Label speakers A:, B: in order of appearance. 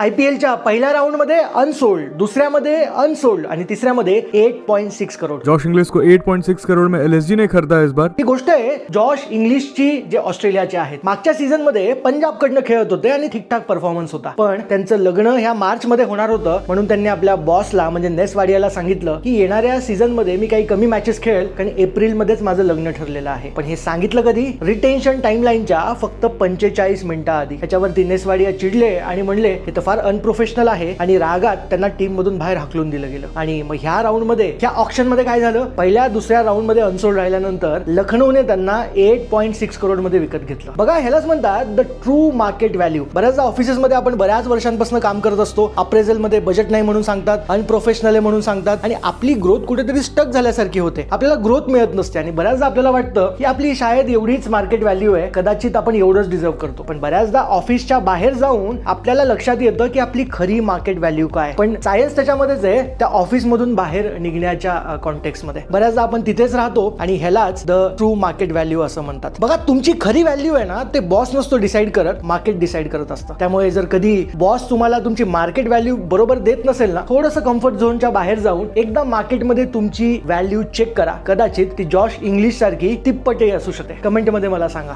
A: आयपीएलच्या पहिल्या राऊंडमध्ये अनसोल्ड दुसऱ्यामध्ये अनसोल्ड आणि तिसऱ्यामध्ये eight point six crore
B: Josh Inglis को 8.6 करोड़ में एलएसजी ने खरीदा इस बार.
A: ही गोष्ट आहे जॉश इंग्लिशची जे ऑस्ट्रेलियाचे आहेत. मागच्या सीझनमध्ये पंजाबकडनं खेळत होते आणि ठीकठाक परफॉर्मन्स होता. पण त्यांचं लग्न ह्या मार्च मध्ये होणार होतं म्हणून त्यांनी आपल्या बॉसला म्हणजे नेस वाडियाला सांगितलं की येणाऱ्या सीझनमध्ये मी काही कमी मॅचेस खेळेल कारण एप्रिल मध्येच माझं लग्न ठरलेलं आहे. पण हे सांगितलं कधी? रिटेन्शन टाइमलाईनच्या फक्त पंचेचाळीस मिनिटं आधी त्याच्यावरती नेसवाडिया चिडले आणि म्हणले हे तर फार अनप्रोफेशनल आहे आणि रागात त्यांना टीम मधून बाहेर हाकलून दिलं गेलं. आणि मग ह्या राऊंडमध्ये ह्या ऑप्शनमध्ये काय झालं? पहिल्या दुसऱ्या राऊंडमध्ये अनसोल्ड राहिल्यानंतर लखनौने त्यांना एट पॉईंट सिक्स करोडमध्ये विकत घेतलं. बघा ह्यालाच म्हणतात द ट्रू मार्केट व्हॅल्यू बऱ्याचदा ऑफिसेस मध्ये आपण बऱ्याच वर्षांपासून काम करत असतो अप्रेझलमध्ये बजेट नाही म्हणून सांगतात अनप्रोफेशनल आहे म्हणून सांगतात आणि आपली ग्रोथ कुठेतरी स्टक झाल्यासारखी होते. आपल्याला ग्रोथ मिळत नसते आणि बऱ्याचदा आपल्याला वाटतं की आपली शाळेत एवढीच मार्केट व्हॅल्यू आहे कदाचित आपण एवढंच डिझर्व करतो. पण बऱ्याचदा ऑफिसच्या बाहेर जाऊन आपल्याला लक्षात येतं की आपली खरी मार्केट व्हॅल्यू काय. पण सायन्स त्याच्यामध्येच आहे त्या ऑफिस मधून बाहेर निघण्याच्या कॉन्टेक्स्टमध्ये. बऱ्याचदा आपण तिथेच राहतो आणि ह्यालाच द ट्रू मार्केट व्हॅल्यू असं म्हणतात. बघा तुमची खरी व्हॅल्यू आहे ना ते बॉस नसतो डिसाईड करत मार्केट डिसाईड करत असतं. त्यामुळे जर कधी बॉस तुम्हाला तुमची मार्केट व्हॅल्यू बरोबर देत नसेल ना थोडंसं कम्फर्ट झोनच्या बाहेर जाऊन एकदा मार्केटमध्ये तुमची व्हॅल्यू चेक करा. कदाचित ती जॉश इंग्लिश सारखी तिप्पटे असू शकते. कमेंटमध्ये मला सांगा.